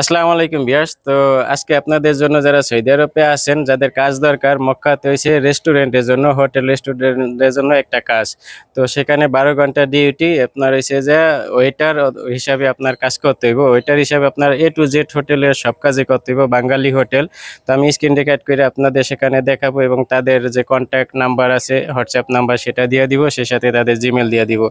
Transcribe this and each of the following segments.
আসসালামু আলাইকুম বিয়ার্স তো আজকে আপনাদের জন্য যারা সৌদি আরবে আছেন, যাদের কাজ দরকার, মক্কাতে হয়েছে রেস্টুরেন্টের জন্য, হোটেল রেস্টুরেন্টের জন্য একটা কাজ। তো সেখানে বারো ঘণ্টা ডিউটি, আপনার হয়েছে যে ওয়েটার হিসাবে আপনার কাজ করতে হইব। ওয়েটার হিসাবে আপনার এ টু জেড হোটেলের সব কাজই করতে হইব, বাঙালি হোটেল। তো আমি স্ক্রিন রেকর্ড করে আপনাদের সেখানে দেখাবো এবং তাদের যে কন্ট্যাক্ট নাম্বার আছে হোয়াটসঅ্যাপ নাম্বার সেটা দিয়ে দিব, সেই সাথে তাদের জিমেল দিয়ে দিব।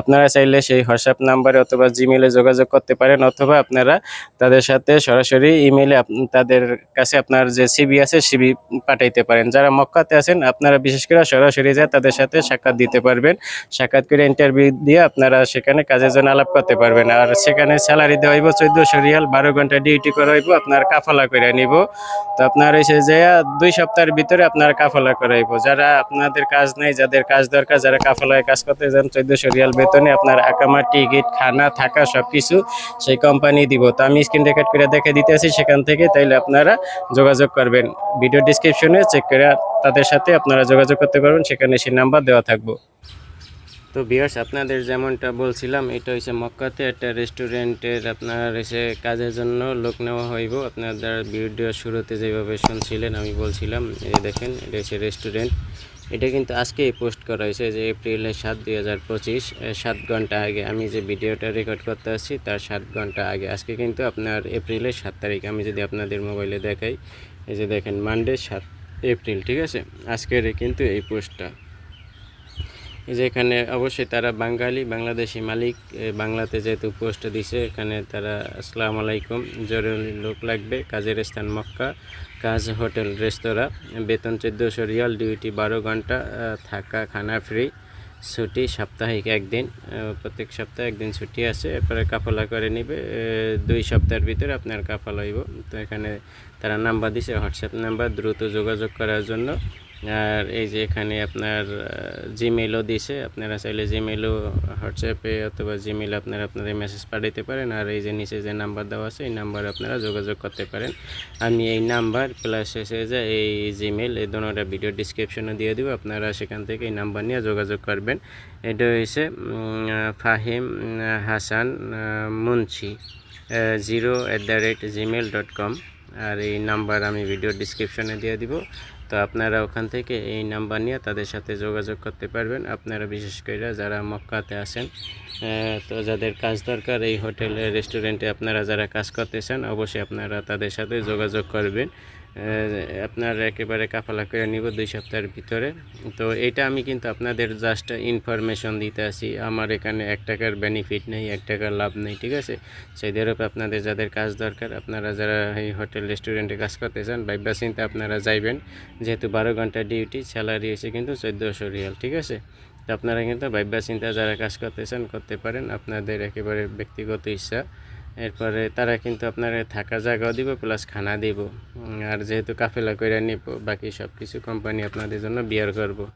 আপনারা চাইলে সেই হোয়াটসঅ্যাপ নাম্বারে অথবা জিমেলে যোগাযোগ করতে পারেন, অথবা আপনারা তাদের সাথে সরাসরি ইমেইলে তাদের কাছে আপনার যে সিবি আছে সিবি পাঠাইতে পারেন। যারা মক্কাতে আছেন, আপনারা বিশেষ করে সরাসরি যা তাদের সাথে সাক্ষাৎ দিতে পারবেন। সাক্ষাৎ করে ইন্টারভিউ দিয়ে আপনারা সেখানে কাজের জন্য আলাপ করতে পারবেন। আর সেখানে স্যালারি দেওয়া হইব চোদ্দশো রিয়াল, বারো ঘণ্টা ডিউটি করা হইব, আপনার কাফালা করে নিব। তো আপনার এসে যে দুই সপ্তাহের ভিতরে আপনার কাফালা করাইব যারা আপনাদের কাজ নেই, যাদের কাজ দরকার, যারা কাফালায় কাজ করতে যান, চোদ্দশো রিয়াল বেতনে আপনার আকামা টিকিট খানা, থাকা সব কিছু সেই কোম্পানি দিব। তো আমি স্ক্রিন রেকর্ড করে দেখে দিতে আছি সেখান থেকে, তাইলে আপনারা যোগাযোগ করবেন। ভিডিও ডিসক্রিপশনে চেক করে তাদের সাথে আপনারা যোগাযোগ করতে পারবেন, সেখানে সেই নাম্বার দেওয়া থাকব। তো বিয়ার্স আপনাদের যেমনটা বলছিলাম, এটা হচ্ছে মক্কাতে একটা রেস্টুরেন্টের আপনার এসে কাজের জন্য লোক নেওয়া হইব। আপনাদের ভিডিও শুরুতে যেভাবে শুনছিলেন, আমি বলছিলাম, এই দেখেন, এটা হচ্ছে রেস্টুরেন্ট এটা কিন্তু আজকেই পোস্ট করা হয়েছে যে এপ্রিলের সাত, দুই হাজার পঁচিশ সাত ঘণ্টা আগে আমি যে ভিডিওটা রেকর্ড করতে আসছি, তার সাত ঘণ্টা আগে। আজকে কিন্তু আপনার এপ্রিলের সাত তারিখ। আমি যদি আপনাদের মোবাইলে দেখাই, এই যে দেখেন মানডে সাত এপ্রিল, ঠিক আছে? আজকের কিন্তু এই পোস্টটা। এই যে এখানে অবশ্যই তারা বাঙালি, বাংলাদেশি মালিক বাংলাতে যেহেতু পোস্ট দিছে, এখানে তারা আসসালামু আলাইকুম, জরুরি লোক লাগবে, কাজের স্থান মক্কা, কাজ, হোটেল, রেস্তোরাঁ, বেতন চোদ্দোশো রিয়াল ডিউটি বারো ঘণ্টা থাকা, খানা ফ্রি ছুটি সাপ্তাহিক একদিন প্রত্যেক সপ্তাহে একদিন ছুটি আছে, এরপরে কাফলা করে নিবে দুই সপ্তাহের ভিতরে আপনার কাফলা হইব। তো এখানে তারা নাম্বার দিছে হোয়াটসঅ্যাপ নাম্বার, দ্রুত যোগাযোগ করার জন্য। আর এই যে এখানে আপনার জিমেলও দিছে। আপনারা চাইলে জিমেলও হোয়াটসঅ্যাপে অথবা জিমেলে আপনারা আপনাদের মেসেজ পাঠাইতে পারেন। আর এই যে নিচে যে নাম্বার দেওয়া আছে, এই নাম্বারে আপনারা যোগাযোগ করতে পারেন। আমি এই নাম্বার প্লাস এসে যে এই জিমেল এই দুটোটা ভিডিও ডিসক্রিপশনে দিয়ে দিব। আপনারা সেখান থেকে এই নাম্বার নিয়ে যোগাযোগ করবেন। এটা হয়েছে Fahim Hasan Munshi zero at the rate Gmail dot com আর এই নাম্বার আমি ভিডিও ডিসক্রিপশনে দিয়ে দিব। তো আপনারা ওখান থেকে এই নাম্বার নিয়ে তাদের সাথে যোগাযোগ করতে পারবেন। আপনারা বিশেষ করে যারা মক্কাতে আসেন তো যাদের কাজ দরকার এই হোটেলে, রেস্টুরেন্টে আপনারা যারা কাজ করতে চান অবশ্যই আপনারা তাদের সাথে যোগাযোগ করবেন। আপনার একেবারে কাফালা করে নিব দুই সপ্তাহের ভিতরে। তো এটা আমি কিন্তু আপনাদের জাস্ট ইনফরমেশন দিতে আসি আমার এখানে এক টাকার বেনিফিট নেই, এক টাকার লাভ নেই, ঠিক আছে? সেই আরবে আপনাদের যাদের কাজ দরকার, আপনারা যারা এই হোটেল রেস্টুরেন্টে কাজ করতে চান বাইবা চিন্তা আপনারা যাইবেন। যেহেতু বারো ঘণ্টা ডিউটি স্যালারি এসে কিন্তু চোদ্দোশো রিয়াল, ঠিক আছে? তো আপনারা কিন্তু বাইবা চিন্তা যারা কাজ করতে চান, করতে পারেন। আপনাদের একেবারে ব্যক্তিগত ইচ্ছা। এরপরে তারা কিন্তু আপনার থাকা জায়গাও দিব প্লাস খানা দিব। আর যেহেতু কাফেলা করে নিব, বাকি সব কিছু কোম্পানি আপনাদের জন্য বিয়ার করব।